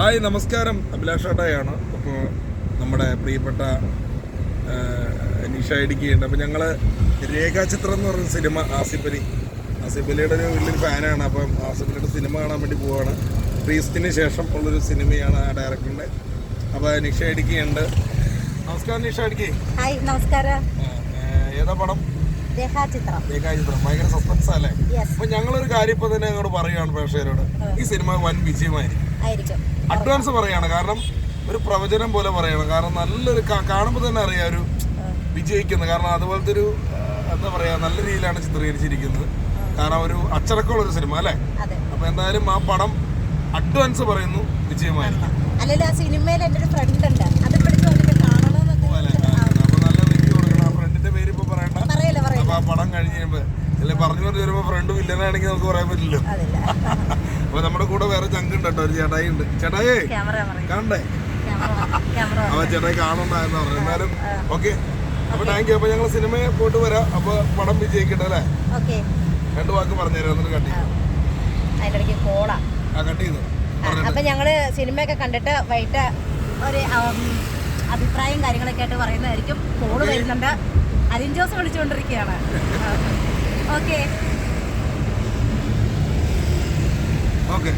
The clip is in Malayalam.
ഹായ് നമസ്കാരം. അഭിലാഷ് ഏട്ടായാണ് അപ്പോൾ നമ്മുടെ പ്രിയപ്പെട്ട നിഷ ഇടുക്കിയുണ്ട് അപ്പോൾ ഞങ്ങൾ രേഖാചിത്രം എന്ന് പറയുന്ന സിനിമ ആസിഫ് അലി ആസിഫ് അലിയുടെ ഒരു വലിയൊരു ഫാനാണ്. അപ്പം ആസിഫ് അലിയുടെ സിനിമ കാണാൻ വേണ്ടി പോവാണ്. ക്രീസ്റ്റിന് ശേഷം ഉള്ളൊരു സിനിമയാണ് ആ ഡയറക്ടറിന്റെ. അപ്പോൾ നിഷ ഇടുക്കിയുണ്ട് നമസ്കാരം നിഷ ഇടുക്കി. ഹായ് നമസ്കാരം. ഏതാ പടം? രേഖാചിത്രം രേഖാചിത്രം ഭയങ്കര സസ്പെൻസ് അല്ലേ? അപ്പൊ ഞങ്ങളൊരു കാര്യം ഇപ്പൊ തന്നെ അങ്ങോട്ട് പറയുകയാണ് പ്രേക്ഷകരോട്. ഈ സിനിമ വൻ വിജയമായിരിക്കും. അഡ്വാൻസ് പറയാണ്. കാരണം ഒരു പ്രവചനം പോലെ പറയണം. കാരണം നല്ലൊരു കാണുമ്പോ കാണുമ്പോൾ തന്നെ അറിയാം ഒരു വിജയിക്കുന്നത് കാരണം അതുപോലത്തെ ഒരു എന്താ പറയാ നല്ല രീതിയിലാണ് ചിത്രീകരിച്ചിരിക്കുന്നത്. കാരണം ഒരു അച്ചടക്കമുള്ള ഒരു സിനിമ അല്ലേ? അപ്പൊ എന്തായാലും ആ പടം അഡ്വാൻസ് പറയുന്നു. വിജയമായിരിക്കും. അല്ലെങ്കിൽ ആ സിനിമയിൽ എന്റെ ഒരു ഫ്രണ്ട് ഉണ്ട് അത് പിടിച്ച് വന്നിട്ട് കാണണമെന്നൊക്കെ അല്ലേ ആ, അപ്പൊ നല്ല റിവ്യൂ കൊടുക്കണം ആ ഫ്രണ്ടിന്റെ പേര് ഇപ്പൊ പറയണ്ട പറയല്ലേ അപ്പൊ പറയല്ലേ ആ കഴിഞ്ഞ് അല്ലെ? പറഞ്ഞു പറഞ്ഞു വരുമ്പോ ഫ്രണ്ട് വില്ലനാണെങ്കിൽ നമുക്ക് പറയാൻ പറ്റില്ലല്ലോ. അപ്പൊ നമ്മുടെ കൂടെ വേറെ ചങ്ക് ഉണ്ട് കേട്ടോ. ഒരു ചേട്ടായി ഉണ്ട്. ചേട്ടായേ കാണണ്ടേ? അവ ചേട്ടായി കാണണ്ടായെന്ന് പറഞ്ഞു. എന്നാലും ഓക്കെ അപ്പൊ താങ്ക് യു അപ്പൊ ഞങ്ങൾ സിനിമയെ പോയിട്ട് വരാം. അപ്പൊ പടം വിജയിക്കട്ടെ അല്ലേ? രണ്ടു വാക്ക് പറഞ്ഞുതരാം. എന്നിട്ട് കട്ട് ചെയ്തു. കട്ട് ചെയ്തു അപ്പം സിനിമയൊക്കെ കണ്ടിട്ട് വൈകിട്ട് ഒരു അഭിപ്രായം കാര്യങ്ങളൊക്കെ ആയിട്ട് പറയുന്നതായിരിക്കും. കോൾ വരുന്നുണ്ട്. അലിൻ ജോസ് വിളിച്ചുകൊണ്ടിരിക്കുകയാണ്. ഓക്കെ. ഓക്കെ.